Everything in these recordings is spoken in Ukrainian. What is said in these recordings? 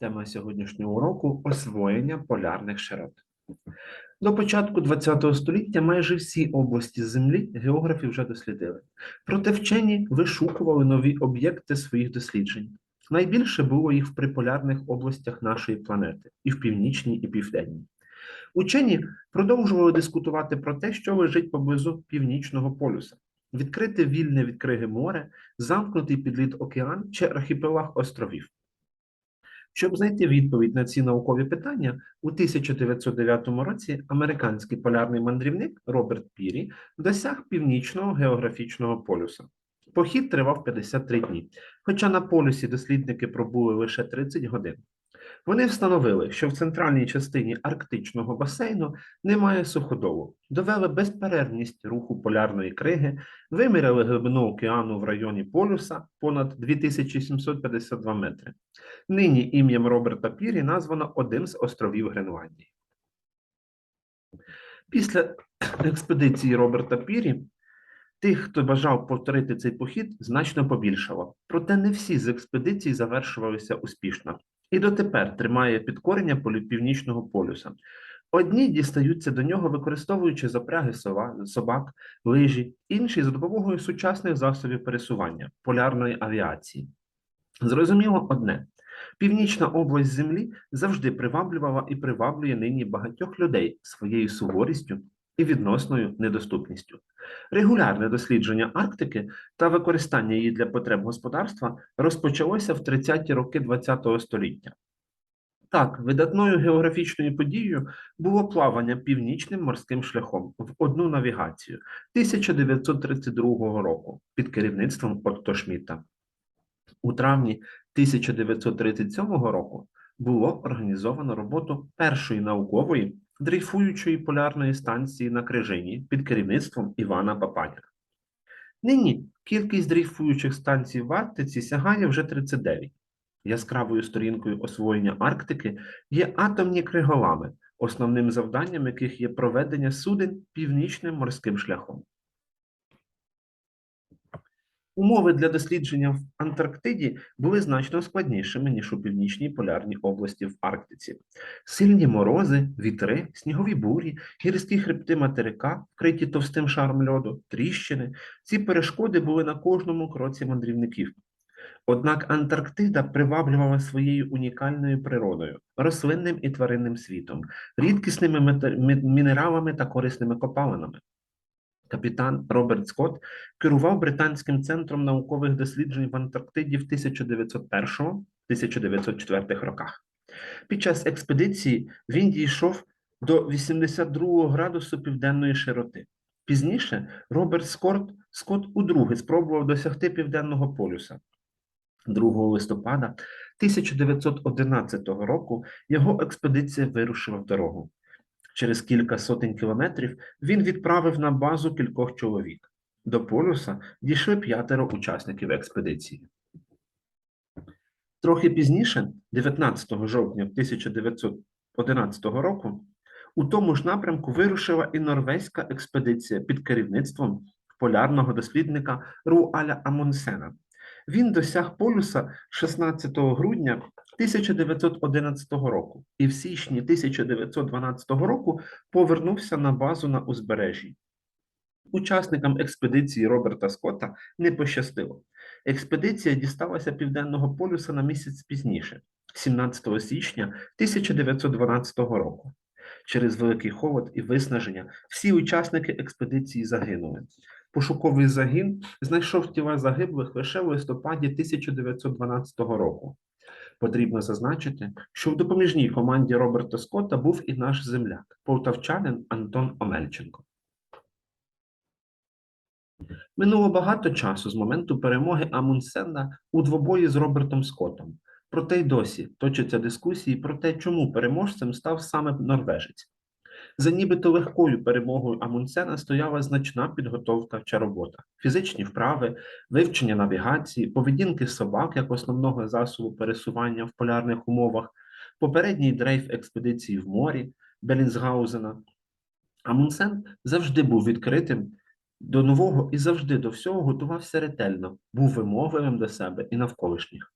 Тема сьогоднішнього уроку освоєння полярних широт. До початку ХХ століття майже всі області Землі географи вже дослідили. Проте вчені вишукували нові об'єкти своїх досліджень. Найбільше було їх в приполярних областях нашої планети і в північній і південній. Учені продовжували дискутувати про те, що лежить поблизу північного полюса. Відкрите вільне від криги море, замкнутий підліт океан чи архіпелаг островів. Щоб знайти відповідь на ці наукові питання, у 1909 році американський полярний мандрівник Роберт Пірі досяг північного географічного полюса. Похід тривав 53 дні, хоча на полюсі дослідники пробули лише 30 годин. Вони встановили, що в центральній частині арктичного басейну немає суходолу, довели безперервність руху полярної криги, виміряли глибину океану в районі полюса понад 2752 метри. Нині ім'ям Роберта Пірі названо один з островів Гренландії. Після експедиції Роберта Пірі тих, хто бажав повторити цей похід, значно побільшало. Проте не всі з експедицій завершувалися успішно і дотепер тримає підкорення північного полюса. Одні дістаються до нього, використовуючи запряги собак, лижі, інші за допомогою сучасних засобів пересування полярної авіації. Зрозуміло одне: північна область Землі завжди приваблювала і приваблює нині багатьох людей своєю суворістю і відносною недоступністю. Регулярне дослідження Арктики та використання її для потреб господарства розпочалося в 30-ті роки ХХ століття. Так, видатною географічною подією було плавання північним морським шляхом в одну навігацію 1932 року під керівництвом Отто Шмідта. У травні 1937 року було організовано роботу першої наукової дрейфуючої полярної станції на Крижині під керівництвом Івана Папаня. Нині кількість дрейфуючих станцій в Арктиці сягає вже 39. Яскравою сторінкою освоєння Арктики є атомні криголами, основним завданням яких є проведення суден північним морським шляхом. Умови для дослідження в Антарктиді були значно складнішими, ніж у північній полярній області в Арктиці. Сильні морози, вітри, снігові бурі, гірські хребти материка, вкриті товстим шаром льоду, тріщини. Ці перешкоди були на кожному кроці мандрівників. Однак Антарктида приваблювала своєю унікальною природою, рослинним і тваринним світом, рідкісними мінералами та корисними копалинами. Капітан Роберт Скотт керував британським центром наукових досліджень в Антарктиді в 1901-1904 роках. Під час експедиції він дійшов до 82 градусу південної широти. Пізніше Роберт Скотт, Скотт удруге спробував досягти південного полюса. 2 листопада 1911 року його експедиція вирушила в дорогу. Через кілька сотень кілометрів він відправив на базу кількох чоловік. До полюса дійшли п'ятеро учасників експедиції. Трохи пізніше, 19 жовтня 1911 року, у тому ж напрямку вирушила і норвезька експедиція під керівництвом полярного дослідника Руаля Амундсена. Він досяг полюса 16 грудня 1911 року і в січні 1912 року повернувся на базу на узбережжі. Учасникам експедиції Роберта Скотта не пощастило. Експедиція дісталася Південного полюса на місяць пізніше, 17 січня 1912 року. Через великий холод і виснаження всі учасники експедиції загинули. Пошуковий загін знайшов тіла загиблих лише в листопаді 1912 року. Потрібно зазначити, що в допоміжній команді Роберта Скотта був і наш земляк, полтавчанин Антон Омельченко. Минуло багато часу з моменту перемоги Амундсена у двобої з Робертом Скоттом. Проте й досі точаться дискусії про те, чому переможцем став саме норвежець. За нібито легкою перемогою Амундсена стояла значна підготовка чи робота, фізичні вправи, вивчення навігації, поведінки собак як основного засобу пересування в полярних умовах, попередній дрейф експедиції в морі Белінсгаузена. Амундсен завжди був відкритим до нового і завжди до всього готувався ретельно, був вимогливим до себе і навколишніх.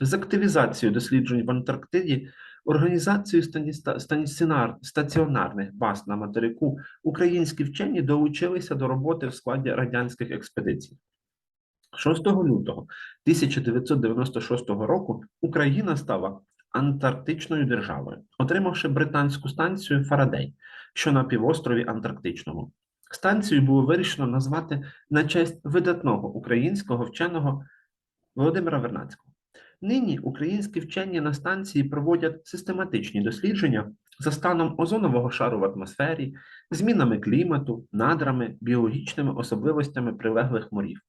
З активізацією досліджень в Антарктиді, станіціонар- стаціонарних баз на материку українські вчені долучилися до роботи в складі радянських експедицій. 6 лютого 1996 року Україна стала антарктичною державою, отримавши британську станцію Фарадей, що на півострові Антарктичному. Станцію було вирішено назвати на честь видатного українського вченого Володимира Вернадського. Нині українські вчені на станції проводять систематичні дослідження за станом озонового шару в атмосфері, змінами клімату, надрами, біологічними особливостями прилеглих морів.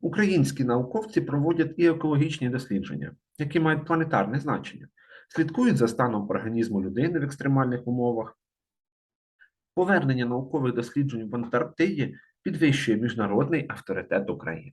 Українські науковці проводять і екологічні дослідження, які мають планетарне значення, слідкують за станом організму людини в екстремальних умовах. Повернення наукових досліджень в Антарктиді підвищує міжнародний авторитет України.